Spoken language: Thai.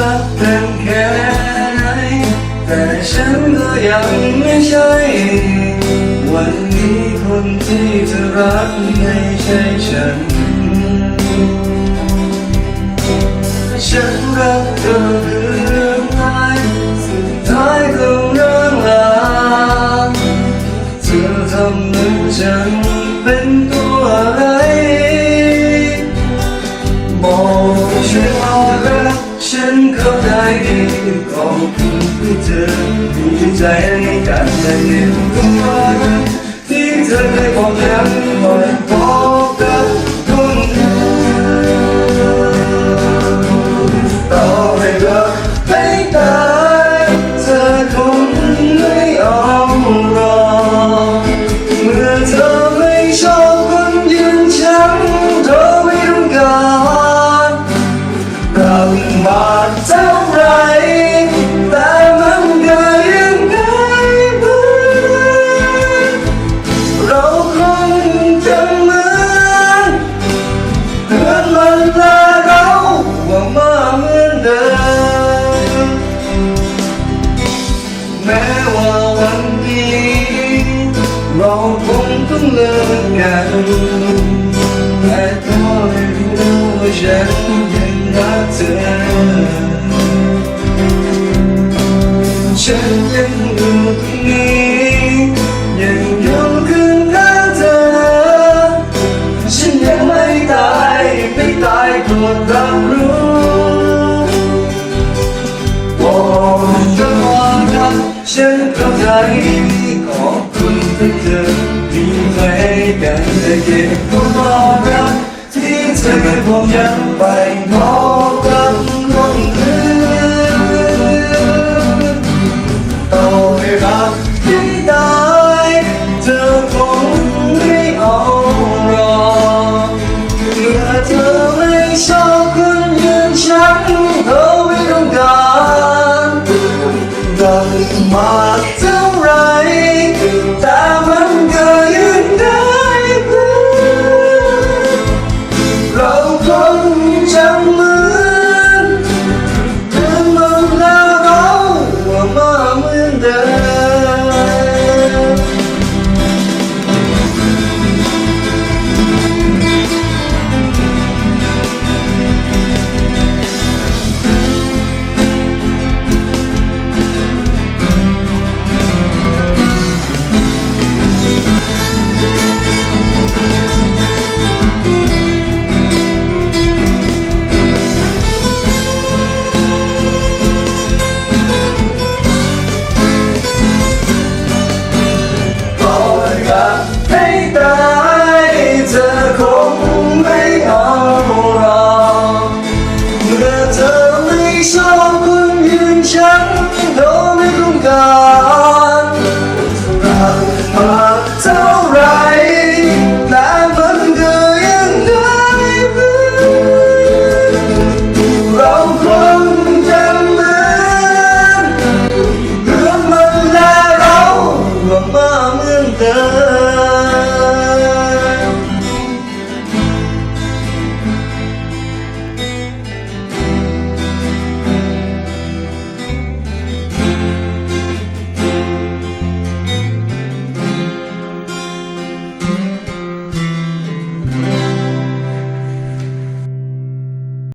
รักกันแค่ไหน แต่ฉันก็ยังไม่ใช่ วันนี้คนที่เธอรักไม่ใช่ฉัน ฉันรักเธอเรื่องไรสุดท้ายต้องร้างลาเธอทำเหมือนฉันเป็นตัว เข้าใจดีขอบคุณที่เธอมีใจให้กันและเห็นว่ารักที่เธอเคยบอกแล้ว ม้ว่าวันนี้ เราคงต้องเลิกกันแต่ก็ให้รู้ว่าฉันยังรักเธอ ฉันยังอยู่ตรงนี้ยังอยู่ข้างหาเธอ ฉันยังไม่ตายไม่ตายโปรดรับรู้ ข้าใจขอบคุณที่เธอมีไว้กันแต่เก็บความรักที่เธอเคยบอกยังไปขอ